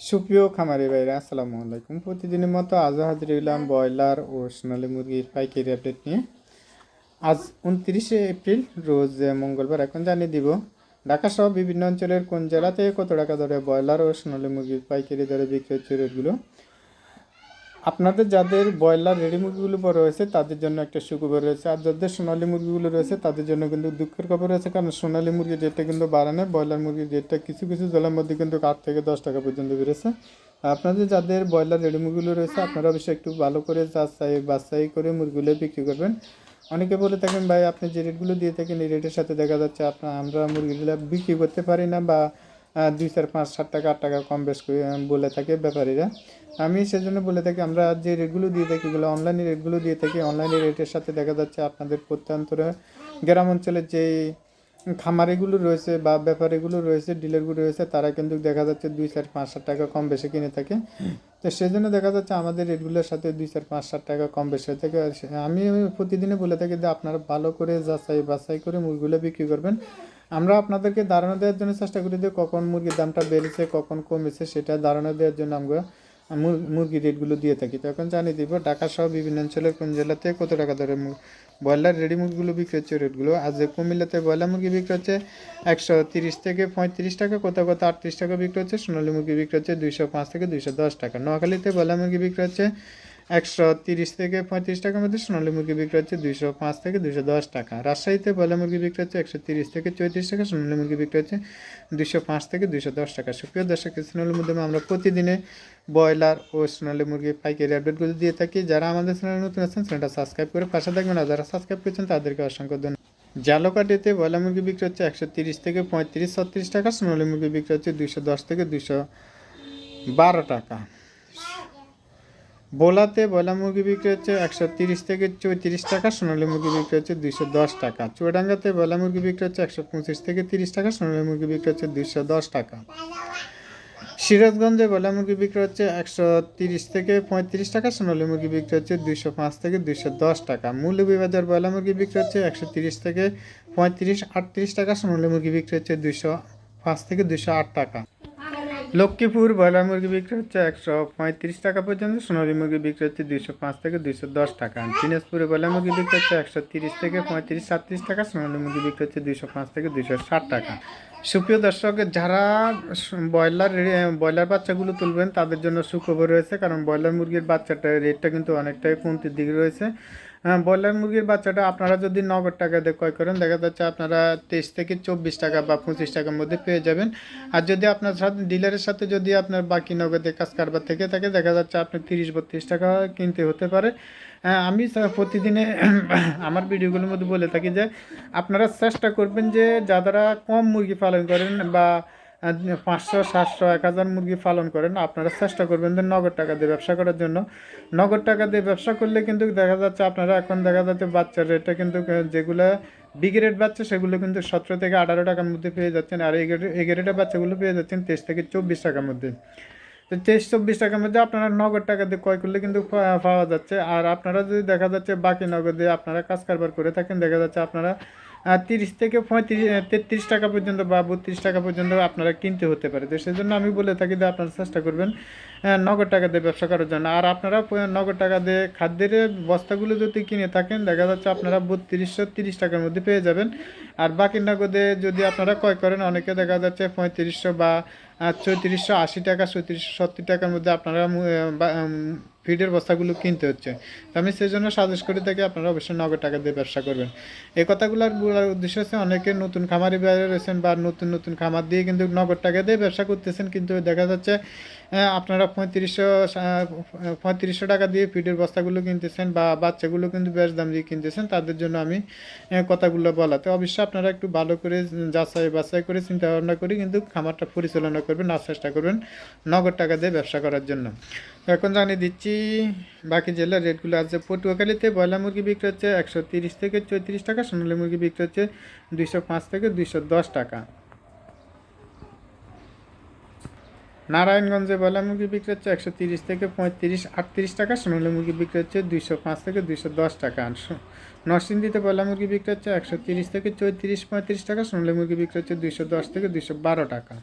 সুপ্রিয় খামারি ভাইরা, আসসালামু আলাইকুম। প্রতিদিনের মতো আজও হাজির হইলাম ব্রয়লার ও সোনালি মুরগির পাইকারি আপডেট নিয়ে। আজ উনত্রিশে এপ্রিল, রোজ মঙ্গলবার, এখন জানিয়ে দিব ঢাকা সহ বিভিন্ন অঞ্চলের কোন জেলাতে কত টাকা ধরে ব্রয়লার ও সোনালি মুরগির পাইকারি দরে বিক্রি হচ্ছে রেটগুলো আপনাদের যাদের ব্রয়লার রেডি মুরগিগুলো বড় হয়েছে, তাদের জন্য একটা সুখবর রয়েছে। আর যাদের সোনালী মুরগিগুলো রয়েছে, তাদের জন্য কিন্তু দুঃখের খবর রয়েছে, কারণ সোনালী মুরগির রেটটা কিন্তু বাড়ানো ব্রয়লার মুরগির রেটটা কিছু কিছু জলের মধ্যে কিন্তু আট থেকে দশ টাকা পর্যন্ত বেড়েছে। আপনাদের যাদের ব্রয়লার রেডি মুরগিগুলো রয়েছে, আপনারা অবশ্যই একটু ভালো করে যাচাই বাছাই করে মুরগিগুলো বিক্রি করবেন। অনেকে বলে থাকেন, ভাই, আপনি যে রেটগুলো দিয়ে থাকেন, এই রেটের সাথে দেখা যাচ্ছে আপনার আমরা মুরগিগুলো বিক্রি করতে পারি না বা দুই চার পাঁচ, সাত টাকা, আট টাকা কম বেশ বলে থাকে ব্যাপারীরা। আমি সেজন্য বলে থাকি, আমরা যে রেটগুলো দিয়ে থাকি, এগুলো অনলাইনে রেটগুলো দিয়ে থাকি অনলাইনে রেটের সাথে দেখা যাচ্ছে আপনাদের প্রত্যন্তরে গ্রাম অঞ্চলের যে খামারিগুলো রয়েছে বা ব্যাপারীগুলো রয়েছে ডিলারগুলো রয়েছে, তারা কিন্তু দেখা যাচ্ছে দুই চার পাঁচ, সাত টাকা কম বেশি কিনে থাকে। তো সেজন্য দেখা যাচ্ছে আমাদের রেটগুলোর সাথে দুই চার পাঁচ, সাত টাকা কম বেশি হয়ে থাকে। আমি প্রতিদিনে বলে থাকি যে আপনারা ভালো করে যাচাই বাছাই করে মুরগিগুলো বিক্রি করবেন। আমরা আপনাদেরকে ধারণা দেওয়ার জন্য চেষ্টা করি যে কখন মুরগির দামটা বেড়েছে, কখন কমেছে, সেটা ধারণা দেওয়ার জন্য আমরা মুর- মুরগির রেটগুলো দিয়ে থাকি। তো এখন জানিয়ে দিব ঢাকা সহ বিভিন্ন অঞ্চলের কোন জেলাতে কত টাকা ধরে ব্রয়লার, রেডি মুরগিগুলো বিক্রি হচ্ছে, রেটগুলো আজ কুমিল্লাতে ব্রয়লার মুরগি বিক্রি হচ্ছে একশো তিরিশ থেকে পঁয়ত্রিশ টাকা, কোথাও কোথাও আটত্রিশ টাকা বিক্রি হচ্ছে, সোনালী মুরগি বিক্রি হচ্ছে দুইশো পাঁচ থেকে দুইশো দশ টাকা, নোয়াখালীতে ব্রয়লার মুরগি বিক্রি হচ্ছে একশো তিরিশ থেকে পঁয়ত্রিশ টাকার মধ্যে সোনালী মুরগি বিক্রি হচ্ছে দুইশো পাঁচ থেকে দুইশো দশ টাকা। রাজশাহীতে ব্রয়লার মুরগি বিক্রি হচ্ছে একশো তিরিশ থেকে চৌত্রিশ টাকা, সোনালী মুরগি বিক্রি হচ্ছে দুইশো পাঁচ থেকে দুইশো দশ টাকা। সুপ্রিয় দর্শক সোনালী মাধ্যমে আমরা প্রতিদিনে ব্রয়লার ও সোনালী মুরগি পাইকারি আপডেটগুলো দিয়ে থাকি। যারা আমাদের চ্যানেলে নতুন আছেন, চ্যানেলটা সাবস্ক্রাইব করে পাশে থাকবেন। আর যারা সাবস্ক্রাইব করেছেন, তাদেরকে অসংখ্য ধন্যবাদ। জালকাটিতে ব্রয়লার মুরগি বিক্রি হচ্ছে একশো তিরিশ থেকে পঁয়ত্রিশ, ছত্রিশ টাকা, সোনালী মুরগি বিক্রি হচ্ছে দুইশো দশ থেকে দুইশো বারো টাকা। বোলাতে ব্রয়লার মুরগি বিক্রি হচ্ছে একশো তিরিশ থেকে চৌত্রিশ টাকা, সোনালী মুরগি বিক্রি হচ্ছে দুইশো দশ টাকা। চুয়াডাঙ্গাতে বয়লা মুরগি বিক্রি হচ্ছে একশো পঁচিশ থেকে তিরিশ টাকা, সোনালী মুরগি বিক্রি হচ্ছে দুইশো দশ টাকা। সিরাজগঞ্জে বয়লা মুরগি বিক্রি হচ্ছে একশো তিরিশ থেকে পঁয়ত্রিশ টাকা, সোনালী মুরগি বিক্রি হচ্ছে দুইশো পাঁচ থেকে দুইশো দশ টাকা। মৌলভীবাজার ব্রয়লার মুরগি বিক্রি হচ্ছে একশো তিরিশ থেকে পঁয়ত্রিশ, আটত্রিশ টাকা, সোনালী মুরগি বিক্রি হচ্ছে দুইশো পাঁচ থেকে দুইশো আট টাকা। লক্ষ্মীপুর ব্রয়লার মুরগি বিক্রি হচ্ছে একশো পঁয়ত্রিশ টাকা পর্যন্ত, সোনালী মুরগি বিক্রি হচ্ছে দুইশো পাঁচ থেকে দুইশো দশ টাকা। দিনাজপুরে ব্রয়লার মুরগি বিক্রি হচ্ছে একশো তিরিশ থেকে পঁয়ত্রিশ, সাতত্রিশ টাকা, সোনালী মুরগি বিক্রি হচ্ছে দুইশো পাঁচ থেকে দুইশো ষাট টাকা। সুপ্রিয় দর্শক, যারা ব্রয়লার ব্রয়লার বাচ্চাগুলো তুলবেন, তাদের জন্য সুখবর রয়েছে, কারণ ব্রয়লার মুরগির বাচ্চাটা রেটটা কিন্তু অনেকটাই কমতির দিকে রয়েছে। হ্যাঁ, ব্রয়লার মুরগির বাচ্চাটা আপনারা যদি নগদ টাকা দিয়ে ক্রয় করেন দেখা যাচ্ছে আপনারা তেইশ থেকে চব্বিশ টাকা বা পঁচিশ টাকার মধ্যে পেয়ে যাবেন। আর যদি আপনার সাথে ডিলারের সাথে যদি আপনার বাকি নগদে কাজ কারবার থেকে থাকে দেখা যাচ্ছে আপনি তিরিশ বত্রিশ টাকা কিনতে হতে পারে। হ্যাঁ, আমি প্রতিদিনে আমার ভিডিওগুলোর মধ্যে বলে থাকি যে আপনারা চেষ্টা করবেন যে যারা কম মুরগি পালন করেন বা পাঁচশো, সাতশো, এক হাজার মুরগি পালন করেন। আপনারা চেষ্টা করবেন যে নগদ টাকা দিয়ে ব্যবসা করার জন্য। নগদ টাকা দিয়ে ব্যবসা করলে কিন্তু দেখা যাচ্ছে আপনারা এখন দেখা যাচ্ছে বাচ্চার রেটটা কিন্তু যেগুলো বিগ্রেড বাচ্চা, সেগুলো কিন্তু সতেরো থেকে আঠারো টাকার মধ্যে পেয়ে যাচ্ছেন। আর এই গ্রেড বাচ্চাগুলো পেয়ে যাচ্ছেন তেইশ থেকে চব্বিশ টাকার মধ্যে। তো তেইশ, চব্বিশ টাকার মধ্যে আপনারা নগদ টাকা দিয়ে ক্রয় করলে কিন্তু পাওয়া যাচ্ছে। আর আপনারা যদি দেখা যাচ্ছে বাকি নগদে আপনারা কাজ কারবার করে থাকেন, দেখা যাচ্ছে আপনারা তিরিশ থেকে পঁয়ত্রিশ তেত্রিশ টাকা পর্যন্ত বা বত্রিশ টাকা পর্যন্ত আপনারা কিনতে হতে পারে। তো সেজন্য আমি বলে থাকি যে আপনারা চেষ্টা করবেন নগদ টাকা দিয়ে ব্যবসা করার জন্য। আর আপনারা নগদ টাকা দিয়ে খাদ্যের বস্তাগুলো যদি কিনে থাকেন, দেখা যাচ্ছে আপনারা বত্রিশশো তিরিশ টাকার মধ্যে পেয়ে যাবেন। আর বাকি নগদে যদি আপনারা ক্রয় করেন, অনেকে দেখা যাচ্ছে পঁয়ত্রিশশো বা চৌত্রিশশো আশি টাকা, চৌত্রিশশো সত্তর টাকার মধ্যে আপনারা ফিডের বস্তাগুলো কিনতে হচ্ছে। তো আমি সেই জন্য সাজেস্ট করে থাকি আপনারা অবশ্যই নগদ টাকা দিয়ে ব্যবসা করবেন। এই কথাগুলোর উদ্দেশ্য হচ্ছে অনেকে নতুন খামারি বাইরে রয়েছেন বা নতুন নতুন খামার দিয়ে কিন্তু নগদ টাকা দিয়ে ব্যবসা করতেছেন, কিন্তু দেখা যাচ্ছে আপনারা পঁয়ত্রিশশো পঁয়ত্রিশশো টাকা দিয়ে ফিডের বস্তাগুলো কিনতেছেন বা বাচ্চাগুলো কিন্তু বেশ দাম দিয়ে কিনতেছেন, তাদের জন্য আমি কথাগুলো বলাতে অবশ্যই আপনারা একটু ভালো করে যাচাই বাছাই করে চিন্তা ভাবনা করে কিন্তু খামারটা পরিচালনা করবেন, আর চেষ্টা করবেন নগদ টাকা দিয়ে ব্যবসা করার জন্য। এখন জানিয়ে দিচ্ছি, বাকি জেলার রেটগুলো আছে। পটুয়াখালীতে ব্রয়লার মুরগি বিক্রি হচ্ছে একশো তিরিশ থেকে চৌত্রিশ টাকা, সোনালী মুরগি বিক্রি হচ্ছে দুইশো পাঁচ থেকে দুইশো দশ টাকা। নারায়ণগঞ্জে ব্রয়লার মুরগি বিক্রি হচ্ছে একশো তিরিশ থেকে পঁয়ত্রিশ, আটত্রিশ টাকা, সোনালী মুরগি বিক্রি হচ্ছে দুইশো পাঁচ থেকে দুইশো দশ টাকা। নরসিংদীতে ব্রয়লার মুরগি বিক্রি হচ্ছে একশো তিরিশ থেকে চৌত্রিশ, পঁয়ত্রিশ টাকা, সোনালী মুরগি বিক্রি হচ্ছে দুইশো দশ থেকে দুইশো বারো টাকা।